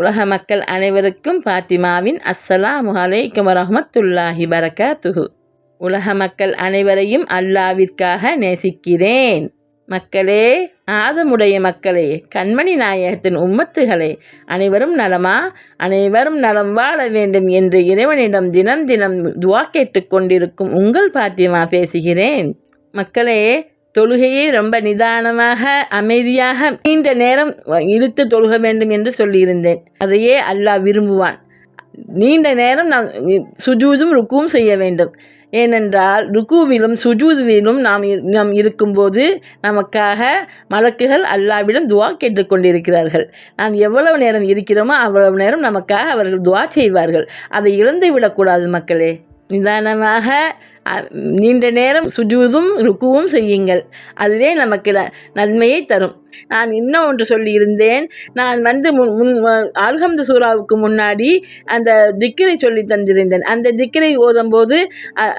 உலக மக்கள் அனைவருக்கும் பாத்திமாவின் அஸ்ஸலாமு அலைக்கும் வரஹ்மத்துல்லாஹி பரகாத்துஹு உலக மக்கள் அனைவரையும் அல்லாவிற்காக நேசிக்கிறேன். மக்களே ஆதமுடைய மக்களே கண்மணி நாயகத்தின் உம்மத்துகளே அனைவரும் நலமா? அனைவரும் நலம் வாழ வேண்டும் என்று இறைவனிடம் தினம் தினம் துவா கேட்டுக்கொண்டிருக்கும் உங்கள் பாத்திமா பேசுகிறேன். மக்களே தொழுகையை ரொம்ப நிதானமாக அமைதியாக நீண்ட நேரம் இழுத்து தொழுக வேண்டும் என்று சொல்லியிருந்தேன். அதையே அல்லாஹ் விரும்புவான். நீண்ட நேரம் நாம் சுஜூதும் ருக்கும் செய்ய வேண்டும். ஏனென்றால் ருக்குவிலும் சுஜூதுவிலும் நாம் நாம் இருக்கும்போது நமக்காக மலக்குகள் அல்லாவிடம் துவா கேட்டுக்கொண்டிருக்கிறார்கள். நாம் எவ்வளவு நேரம் இருக்கிறோமோ அவ்வளவு நேரம் நமக்காக அவர்கள் துவா செய்வார்கள். அதை இழந்து விடக்கூடாது மக்களே. நிதானமாக நீண்ட நேரம் சுஜூதும் ருக்குவும் செய்யுங்கள். அதுவே நமக்கு நன்மையை தரும். நான் இன்னும் ஒன்று சொல்லியிருந்தேன். நான் வந்து முன் முன் அல்ஹம்து சூராவுக்கு முன்னாடி அந்த திக்கரை சொல்லி தந்திருந்தேன். அந்த திக்கரை ஓதும்போது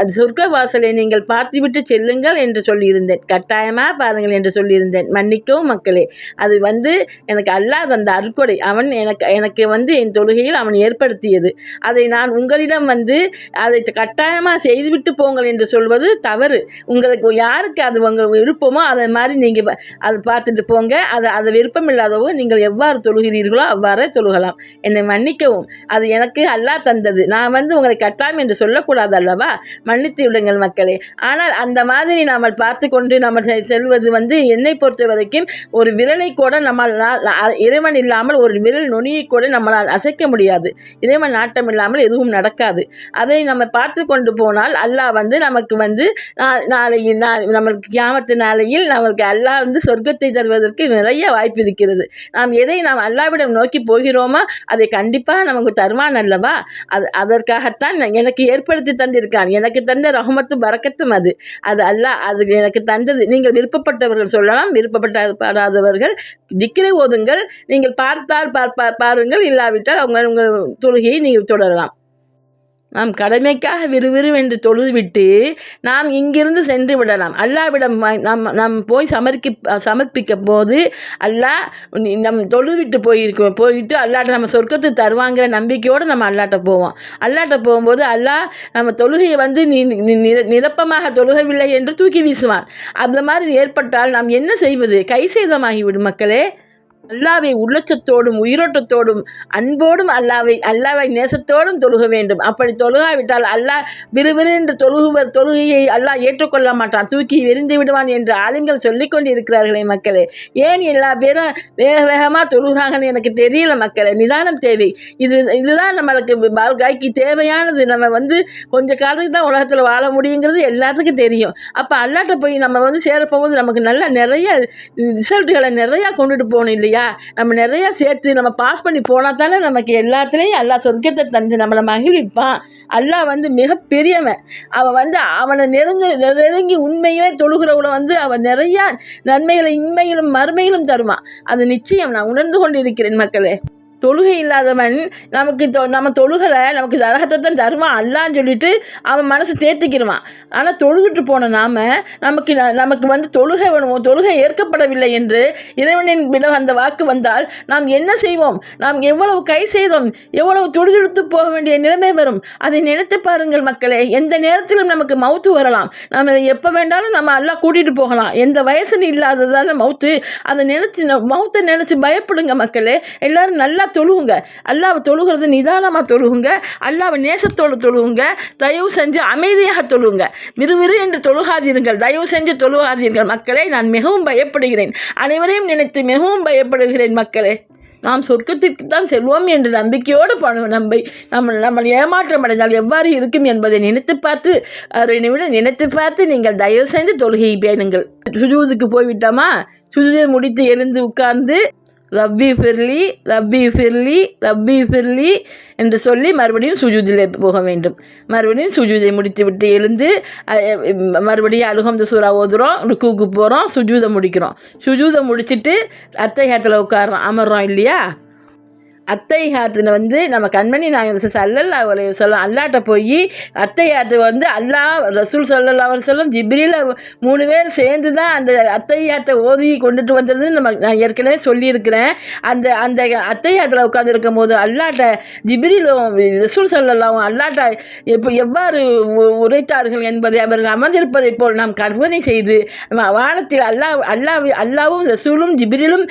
அது சொர்க்க வாசலை நீங்கள் பார்த்துவிட்டு செல்லுங்கள் என்று சொல்லியிருந்தேன். கட்டாயமாக பாருங்கள் என்று சொல்லியிருந்தேன். மன்னிக்கவும் மக்களே. அது வந்து எனக்கு அல்லாத அந்த அற்கொடை அவன் எனக்கு எனக்கு வந்து என் தொழுகையில் அவன் ஏற்படுத்தியது. அதை நான் உங்களிடம் வந்து அதை கட்டாயமாக செய்துவிட்டு போ போங்கள் என்று சொல்வது தவறு. உங்களுக்கு யாருக்கு அது உங்கள் விருப்பமோ அதை மாதிரி நீங்கள் அதை பார்த்துட்டு போங்க. அது அது விருப்பம் இல்லாதவோ நீங்கள் எவ்வாறு தொழுகிறீர்களோ அவ்வாறே தொழுகலாம். என்னை மன்னிக்கவும். அது எனக்கு அல்லாஹ் தந்தது. நான் வந்து உங்களை கட்டாம் என்று சொல்லக்கூடாது அல்லவா? மன்னித்து விடுங்கள் மக்களே. ஆனால் அந்த மாதிரி நாம் பார்த்து கொண்டு நம்ம செ- செல்வது வந்து என்னை பொறுத்த வரைக்கும் ஒரு விரலை கூட நம்மால் அ- இறைவன் இல்லாமல் ஒரு விரல் நுனியை கூட நம்மளால் அசைக்க முடியாது. இறைவன் நாட்டம் இல்லாமல் எதுவும் நடக்காது. அதை நம்ம பார்த்து கொண்டு போனால் அல்லாஹ் வந்து நமக்கு வந்து நா- நம்மளுக்கு கியாமத்து நாளையில் நமக்கு அல்லாஹ் வந்து சொர்க்கத்தை தருவதற்கு நிறைய வாய்ப்பு இருக்கிறது. நாம் எதை நாம் அல்லாவிடம் நோக்கி போகிறோமோ அதை கண்டிப்பாக நமக்கு தருவான் அல்லவா? அது அதற்காகத்தான் எனக்கு ஏற்படுத்தி தந்திருக்கான். எனக்கு தந்த ரஹமத்து பறக்கத்தும் அது. அது அல்லாஹ் அது எனக்கு தந்தது. நீங்கள் விருப்பப்பட்டவர்கள் சொல்லலாம் விருப்பப்படாதவர்கள் திக்கிரை ஓதுங்கள். நீங்கள் பார்த்தால் பார்ப்பா பாருங்கள். இல்லாவிட்டால் அவங்க உங்கள் தொழுகையை நீங்கள் தொடரலாம். நாம் கடமைக்காக விறுவிறுவென்று தொழுதுவிட்டு நாம் இங்கிருந்து சென்று விடலாம். அல்லாவிடம் நாம் நாம் போய் சமர்ப்பி சமர்ப்பிக்க போது அல்லாஹ் நம் தொழுதுவிட்டு போயிருக்கோம் போயிட்டு அல்லாட்ட நம்ம சொர்க்கத்தை தருவாங்கிற நம்பிக்கையோடு நம்ம அல்லாட்ட போவோம். அல்லாட்ட போகும்போது அல்லாஹ் நம்ம தொழுகையை வந்து நீ நீ- நிர- நிரப்பமாக தொழுகவில்லை என்று தூக்கி வீசுவான். அந்த மாதிரி ஏற்பட்டால் நாம் என்ன செய்வது? கை சேதமாகிவிடும் மக்களே. அல்லாவை உள்ளச்சத்தோடும் உயிரோட்டத்தோடும் அன்போடும் அல்லாவை அல்லாவை நேசத்தோடும் தொழுக வேண்டும். அப்படி தொழுகாவிட்டால் அல்லாஹ் விறுவிறு என்று தொழுகுவர் தொழுகையை அல்லாஹ் ஏற்றுக்கொள்ள மாட்டான். தூக்கி எரிந்து விடுவான் என்று ஆளுங்கள் சொல்லிக்கொண்டு இருக்கிறார்களே மக்களே. ஏன் எல்லா பேரும் வேக வேகமாக தொழுகிறாங்கன்னு எனக்கு தெரியல மக்களே. நிதானம் தேவை. இது இதுதான் நம்மளுக்கு வாழ்க்கைக்கு தேவையானது. நம்ம வந்து கொஞ்ச காலத்துக்கு தான் உலகத்தில் வாழ முடியுங்கிறது எல்லாத்துக்கும் தெரியும். அப்போ அல்லாட்ட போய் நம்ம வந்து சேர போகும்போது நமக்கு நல்லா நிறைய ரிசல்ட்டுகளை நிறையா கொண்டுட்டு போகணும் இல்லையா? நம்ம நிறையா சேர்த்து நம்ம பாஸ் பண்ணி போனால் தானே நமக்கு எல்லாத்துலேயும் எல்லா சொர்க்கத்தை தந்து நம்மளை மகிழ்விப்பான். அல்லாஹ் வந்து மிகப்பெரியவன். அவன் வந்து அவனை நெருங்க நெருங்கி உண்மையிலே தொழுகிறவளை வந்து அவன் நிறையா நன்மைகளை இன்மையிலும் மறுமையிலும் தருவான். அது நிச்சயம் நான் உணர்ந்து கொண்டு இருக்கிறேன் மக்களே. தொழுகை இல்லாதவன் நமக்கு தொ நம்ம தொழுகலை நமக்கு நரகத்தை தான் தருவான் அல்லான்னு சொல்லிட்டு அவன் மனசு தேர்த்திக்கிடுவான் ஆனால் தொழுதுட்டு போன நாம நமக்கு ந- நமக்கு வந்து தொழுகை வேணும் தொழுகை ஏற்கப்படவில்லை என்று இறைவனின் விட அந்த வாக்கு வந்தால் நாம் என்ன செய்வோம்? நாம் எவ்வளவு கை செய்தோம் எவ்வளவு தொழுதுடுத்து போக வேண்டிய நிலைமை வரும்? அதை நினைத்து பாருங்கள் மக்களே எந்த நேரத்திலும் நமக்கு மவுத்து வரலாம். நம்ம எப்போ வேண்டாலும் நம்ம எல்லாம் கூட்டிகிட்டு போகலாம். எந்த வயசுன்னு இல்லாததால் மவுத்து அதை நினச்சி மவுத்தை நினச்சி பயப்படுங்க மக்களே. எல்லாரும் நல்லா தொழுகுங்க. அல்லாவை தொழுகிறது நிதானமாக தொழுகுங்க. அல்லாவை நேசத்தோடு தொழுகுங்க. தயவு செஞ்சு அமைதியாக தொழுகுங்க. விறுவிறு என்று தொழுகாதீர்கள். தயவு செஞ்சு தொழுகாதீர்கள். மக்களே நான் மிகவும் பயப்படுகிறேன். அனைவரையும் நினைத்து மிகவும் பயப்படுகிறேன் மக்களே. நாம் சொர்க்கத்திற்கு தான் செல்வோம் என்ற நம்பிக்கையோடு பண்ணுவோம் நம்பை நம்ம நம்ம ஏமாற்றம் அடைந்தால் எவ்வாறு இருக்கும் என்பதை நினைத்து பார்த்து அதை நிமிடம் நினைத்து பார்த்து நீங்கள் தயவு செய்து தொழுகையை பேணுங்கள். சுஜூதுக்கு போய்விட்டோமா? சுஜூதை முடித்து எழுந்து உட்கார்ந்து ரப்பி ஃபிர்லி ரப்பி ஃபிர்லி ரப்பி ஃபிர்லி என்று சொல்லி மறுபடியும் சுஜூதியில் போக வேண்டும். மறுபடியும் சுஜூதை முடித்து விட்டு எழுந்து மறுபடியும் அலுகம்து சூறா ஓதுறோம் கூக்கு போகிறோம் சுஜூதை முடிக்கிறோம். சுஜூதை முடிச்சிட்டு அத்தைஹத்தில் உட்காரோம் அமர்றோம் இல்லையா? அத்தைஹாத்துல வந்து நம்ம கண்மணி நாங்கள் சல்லல்லா அலைஹி வஸல்லம் அல்லாட்ட போய் அத்தைஹாத்து வந்து அல்லாஹ் ரசூல் சொல்லல்லா அவர் சொல்லும் ஜிப்ரீல மூணு பேர் சேர்ந்து தான் அந்த அத்தைஹாத்தை ஓதி கொண்டுட்டு வந்ததுன்னு நம்ம நான் ஏற்கனவே சொல்லியிருக்கிறேன். அந்த அந்த அத்தையாத்தில் உட்காந்துருக்கும் போது அல்லாட்ட ஜிப்ரிலும் ரசூல் சொல்லலாம் அல்லாட்ட எப்போ எவ்வாறு உரைத்தார்கள் என்பதை அவர்கள் அமர்ந்திருப்பதைப் போல் நாம் கற்பனை செய்து வானத்தில் அல்லாஹ் அல்லாஹ் அல்லாவும் ரசூலும் ஜிப்ரிலும்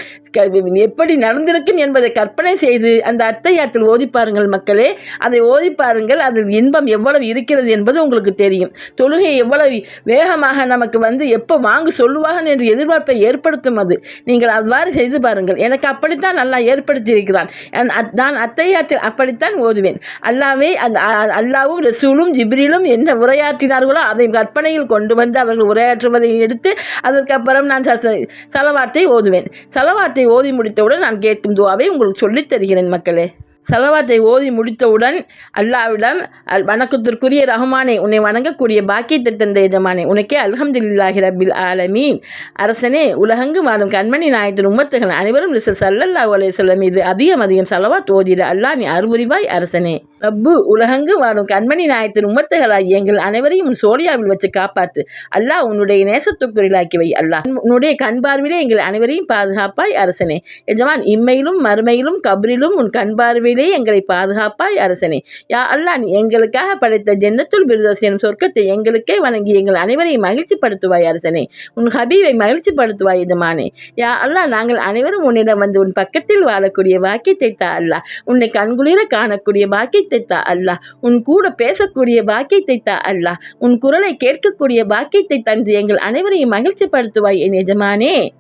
எப்படி நடந்திருக்கும் என்பதை கற்பனை செய்து அந்த அத்தையாத்தில் ஓதி பாருங்கள் மக்களே. அதை ஓதி பாருங்கள். அதில் இன்பம் எவ்வளவு இருக்கிறது என்பது உங்களுக்கு தெரியும். தொழுகை எவ்வளவு வேகமாக நமக்கு வந்து எப்போ வாங்க சொல்லுவாங்க என்று எதிர்பார்ப்பை ஏற்படுத்தும் அது. நீங்கள் அவ்வாறு செய்து பாருங்கள். எனக்கு அப்படித்தான் நல்லா ஏற்படுத்தியிருக்கிறான். நான் அத்- அத்தையாத்தில் அப்படித்தான் ஓதுவேன். அல்லாவே அந்த அ- அல்லாவும் ரசூலும் ஜிப்ரிலும் என்ன உரையாற்றினார்களோ அதை கற்பனையில் கொண்டு வந்து அவர்கள் உரையாற்றுவதை எடுத்து அதற்கப்புறம் நான் ச- சலவாத்தை ஓதுவேன். சலவாத்தை ஓதி முடித்தவுடன் நான் கேட்கும் துவாவை உங்களுக்கு சொல்லித் தருகிறேன் மக்களே. சலவாத்தை ஓதி முடித்தவுடன் அல்லாவிடம் அல் வணக்கத்திற்குரிய ரஹ்மானே உன்னை வணங்கக்கூடிய பாக்கியத்தை தந்த எஜமானே உனக்கே அல்ஹம்துலில்லாஹி ரபில் ஆலமீன். அரசனே உலகங்கு வாழும் கண்மணி நாயத்தின் உம்மத்துகள் அனைவரும் ரிசல் சல்லல்லாஹு அலைஹி வஸல்லம் மீது அதிகம் அதிகம் சலவாத் ஓதிட அல்லாஹ் நீ அருள்புரிவாய் அரசனே. ரப்பு உலகங்கு வாழும் கண்மணி நாயத்தின் உம்மத்துகளாய் எங்கள் அனைவரையும் உன் சோழியாவில் வச்சு காப்பாற்று. அல்லாஹ் உன்னுடைய நேசத்துக்குரிலாக்கி வை அல்லாஹ். உன்னுடைய கண் பார்வையிலே எங்கள் அனைவரையும் பாதுகாப்பாய் அரசனே. எஜமான் இம்மையிலும் மறுமையிலும் கபரிலும் உன் கண் பார்வையில் எங்களை பாதுகாப்பாய் அரசனே. யா அல்லா நீ எங்களுக்காக படைத்த ஜன்னத்துல் பிர்தோஸ் எனும் சொர்க்கத்தை எங்களுக்கே வழங்கி எங்கள் அனைவரையும் மகிழ்ச்சிப்படுத்துவாய் அரசனே. உன் ஹபீவை மகிழ்ச்சிப்படுத்துவாய் எஜமானே. யா அல்லாஹ் நாங்கள் அனைவரும் உன்னிடம் வந்து உன் பக்கத்தில் வாழக்கூடிய பாக்கியத்தை தா அல்லா உன்னை கண்குளிர காணக்கூடிய பாக்கியத்தை தா அல்லாஹ். உன் கூட பேசக்கூடிய பாக்கியத்தை தா அல்லா உன் குரலை கேட்கக்கூடிய பாக்கியத்தை தந்து எங்கள் அனைவரையும் மகிழ்ச்சிப்படுத்துவாய் என் எஜமானே.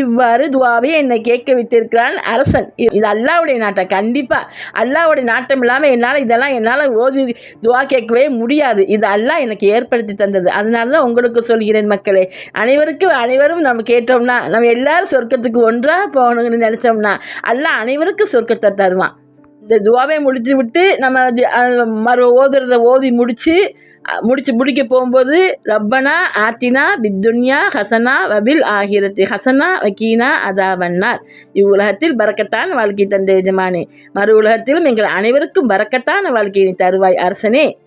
இவ்வாறு துவாவை என்னை கேட்க வைத்திருக்கிறான் அரசன். இது இது அல்லாவுடைய நாட்டம். கண்டிப்பாக அல்லாவுடைய நாட்டம் இல்லாமல் என்னால் இதெல்லாம் என்னால் ஓதி துவா கேட்கவே முடியாது. இது அல்லாஹ் எனக்கு ஏற்படுத்தி தந்தது. அதனால தான் உங்களுக்கு சொல்கிறேன் மக்களே. அனைவருக்கும் அனைவரும் நம்ம கேட்டோம்னா நம்ம எல்லாரும் சொர்க்கத்துக்கு ஒன்றாக போகணும்னு நினச்சோம்னா அல்லாஹ் அனைவருக்கும் சொர்க்கத்தை தருவான். இந்த துவாவை முடித்து விட்டு நம்ம மறு ஓதுறத ஓதி முடித்து முடித்து முடிக்க போகும்போது ரப்பனா ஆத்தினா பித்துன்யா ஹசனா வபில் ஆகிரத்தி. ஹசனா வக்கீனா அதாவன்னார் இவ்வுலகத்தில் பறக்கத்தான வாழ்க்கை தந்த எஜமானே. மறு உலகத்திலும் எங்கள் அனைவருக்கும் பறக்கத்தான வாழ்க்கையை தருவாய் அரசனே.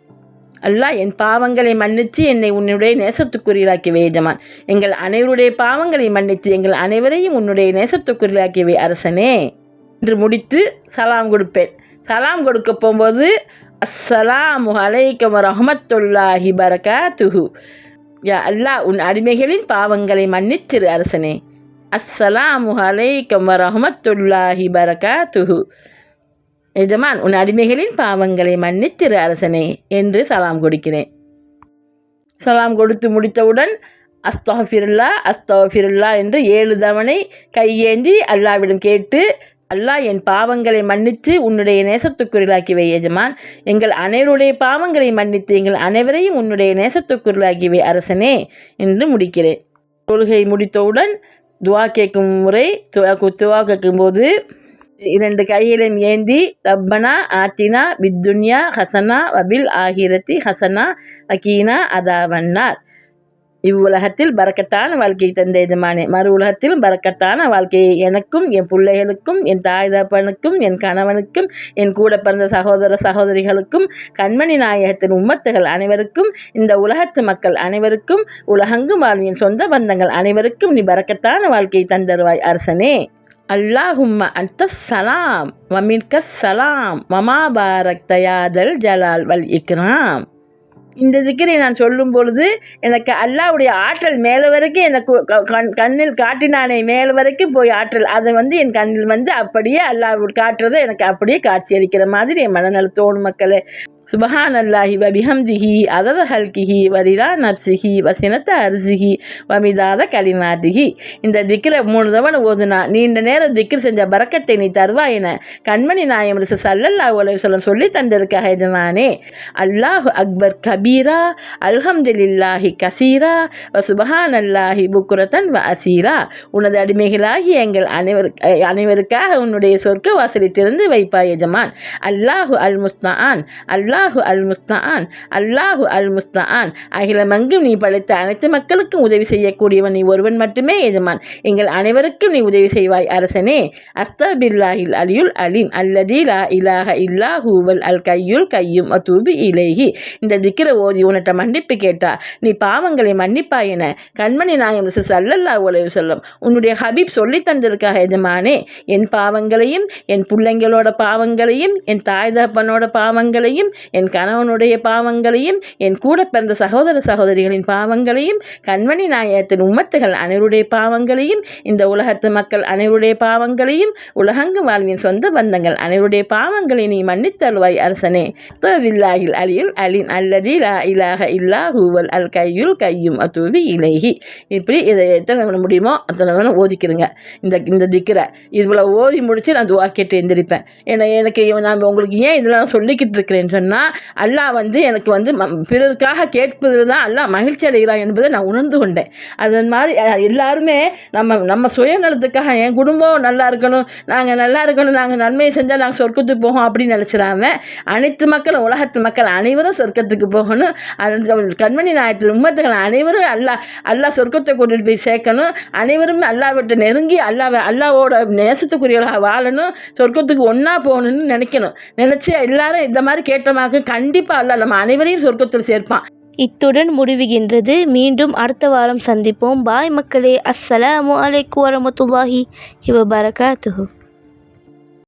அல்லாஹ் என் பாவங்களை மன்னித்து என்னை உன்னுடைய நேசத்துக்குரியலாக்கியவே எஜமான். எங்கள் அனைவருடைய பாவங்களை மன்னித்து எங்கள் அனைவரையும் உன்னுடைய நேசத்துக்குரியலாக்கியவை அரசனே. என்று முடித்து சலாம் கொடுப்பேன். சலாம் கொடுக்க போகும்போது அஸ்ஸலாமு அலைக்கம் ரஹமத்துல்லாஹி துஹு யா அல்லாஹ் உன் அடிமைகளின் பாவங்களை மன்னித்திரு அரசனே. அஸ்ஸலாமு அலைக்கம் ரஹமத்துல்லாஹி துஹு எஜமான் உன் அடிமைகளின் பாவங்களை மன்னித்திரு அரசனே என்று சலாம் கொடுக்கிறேன். சலாம் கொடுத்து முடித்தவுடன் அஸ்தஃபிருல்லா அஸ்தஃபிருல்லா என்று ஏழு தவணை கையேந்தி அல்லாவிடம் கேட்டு அல்லாஹ் என் பாவங்களை மன்னித்து உன்னுடைய நேசத்துக்குரியலாக்கி வை எஜமான். எங்கள் அனைவருடைய பாவங்களை மன்னித்து எங்கள் அனைவரையும் உன்னுடைய நேசத்துக்குரியலாக்கி வை அரசனே என்று முடிக்கிறேன். தொழுகை முடித்தவுடன் துவா கேட்கும் முறை துவா துவா கேட்கும்போது இரண்டு கையிலும் ஏந்தி ரப்பனா ஆத்தினா வித்துன்யா ஹசனா வபில் ஆகிரத்தி ஹசனா அகீனா அதாவன்னார். இவ்வுலகத்தில் பறக்கத்தான வாழ்க்கையை தந்த எஜமானே மறு உலகத்திலும் பறக்கத்தான வாழ்க்கையை எனக்கும் என் பிள்ளைகளுக்கும் என் தாய் தப்பனுக்கும் என் கணவனுக்கும் என் கூட பிறந்த சகோதர சகோதரிகளுக்கும் கண்மணி நாயகத்தின் உம்மத்துகள் அனைவருக்கும் இந்த உலகத்து மக்கள் அனைவருக்கும் உலகங்கும் வாழும் என் சொந்த பந்தங்கள் அனைவருக்கும் நீ பறக்கத்தான வாழ்க்கையை தந்தருவாய் அரசனே. அல்லாஹும்ம அந்த சலாம் வமின்க சலாம் மமா பாரக் தயாதல் ஜலால் வல் இக்ராம். இந்த திக்கரை நான் சொல்லும் பொழுது எனக்கு அல்லாவுடைய ஆற்றல் மேலே வரைக்கும் எனக்கு கண் கண்ணில் காட்டினானே மேலே வரைக்கும் போய் ஆற்றல். அதை வந்து என் கண்ணில் வந்து அப்படியே அல்லாஹ் காட்டுறதை எனக்கு அப்படியே காட்சி அளிக்கிற மாதிரி என் மனநல தோணும் மக்களே. சுபஹான் அல்லாஹி வபிஹம்திஹி அதத ஹல்கிஹி வலிலா நப்சிஹி வசினத்த அரிசிஹி வமிதாத கலிமாதிஹி இந்த திக்கிர மூணு தவணை ஓதுனா நீண்ட நேரம் திக்ர் செஞ்ச பறக்கத்தை நீ தருவா என கண்மணி நாயம் ரிசு சல்லல்லா அலைஹி வஸல்லம் சொல்லி தந்திருக்க எஜமானே அல்லாஹு அக்பர் கபீரா அல்ஹம்துலில்லாஹி கசீரா வ சுபஹான் அல்லாஹி புக்குரத்தன் வ அசீரா. உனது அடிமைகளாகி எங்கள் அனைவர் அனைவருக்காக உன்னுடைய சொர்க்க வாசலை திறந்து வைப்பாய் எஜமான். அல்லாஹு அல் முஸ்தான் அல்லாஹ் அல்லாஹு அல் முஸ்தான் அல்லாஹு அல் முஸ்தான் அகிலமங்கும் நீ படைத்த அனைத்து மக்களுக்கும் உதவி செய்யக்கூடியவன் நீ ஒருவன் மட்டுமே எஜமான். எங்கள் அனைவருக்கும் நீ உதவி செய்வாய் அரசனே. அஸ்தபில்லாஹில் அலியுல் அலீம் அல்லதி லா இலாஹ இல்லா ஹூவல் அல் கையுல் கையும் அத்தூபி இலேஹி. இந்த திக்கிற ஓதி உன்னிட்ட மன்னிப்பு கேட்டா நீ பாவங்களை மன்னிப்பாய் என கண்மணி நாயம் சல்லல்லா உலக சொல்லும் உன்னுடைய ஹபீப் சொல்லி தந்திருக்காக எஜமானே. என் பாவங்களையும் என் பிள்ளைங்களோட பாவங்களையும் என் தாய் தகப்பனோட பாவங்களையும் என் கணவனுடைய பாவங்களையும் என் கூட பிறந்த சகோதர சகோதரிகளின் பாவங்களையும் கண்மணி நாயகத்தின் உம்மத்துகள் அனைவருடைய பாவங்களையும் இந்த உலகத்து மக்கள் அனைவருடைய பாவங்களையும் உலகங்கு வாழ்வின் சொந்த பந்தங்கள் அனைவருடைய பாவங்களை நீ மன்னித்தருவாய் அரசனே. வில்லாஹில் அலியுல் அலின் அல்லதி லா இலாக இல்லா ஹூவல் அல் கையுல் கையும் அத்தூவி இலகி இப்படி இதை எத்தனை தடவை முடியுமோ அத்தனை வேணும் ஓதிக்கிறேங்க. இந்த இந்த திக்கரை இவ்வளோ ஓதி முடித்து நான் துவா கேட்டு எந்திரிப்பேன். ஏன்னா எனக்கு நான் உங்களுக்கு ஏன் இதெல்லாம் சொல்லிக்கிட்டு இருக்கிறேன்னு சொன்னால் அல்லாஹ் வந்து எனக்கு வந்து பிறருக்காக கேட்பதில் தான் அல்லாஹ் மகிழ்ச்சி அடைகிறான் என்பதை நான் உணர்ந்து கொண்டேன். அதன் மாதிரி எல்லாருமே நம்ம நம்ம சுயநலத்துக்காக என் குடும்பம் நல்லா இருக்கணும் நாங்கள் நல்லா இருக்கணும் நாங்கள் நன்மையை செஞ்சால் நாங்கள் சொர்க்கத்துக்கு போகும் அப்படின்னு நினச்சிடாம அனைத்து மக்களும் உலகத்து மக்கள் அனைவரும் சொர்க்கத்துக்கு போகணும். அந்த கண்மணி நாயத்தில் உம்மத்துகள் அனைவரும் அல்லா அல்லாஹ் சொர்க்கத்தை கொண்டுட்டு போய் சேர்க்கணும். அனைவரும் அல்லாஹ் நெருங்கி அல்லாஹ் அல்லாவோட நேசத்துக்குரியவர்களாக வாழணும் சொர்க்கத்துக்கு ஒன்றா போகணும்னு நினைக்கணும். நினச்சி எல்லாரும் இந்த மாதிரி கேட்ட மாதிரி ஆக கண்டிப்பாக அல்ல நம்ம அனைவரையும் சொர்க்கத்தில் சேர்ப்பான். இத்துடன் முடிவுகின்றது. மீண்டும் அடுத்த வாரம் சந்திப்போம். பாய் மக்களே. அஸ்ஸலாமு அலைக்கு வரமத்துல்லாஹி வபரகாத்துஹு.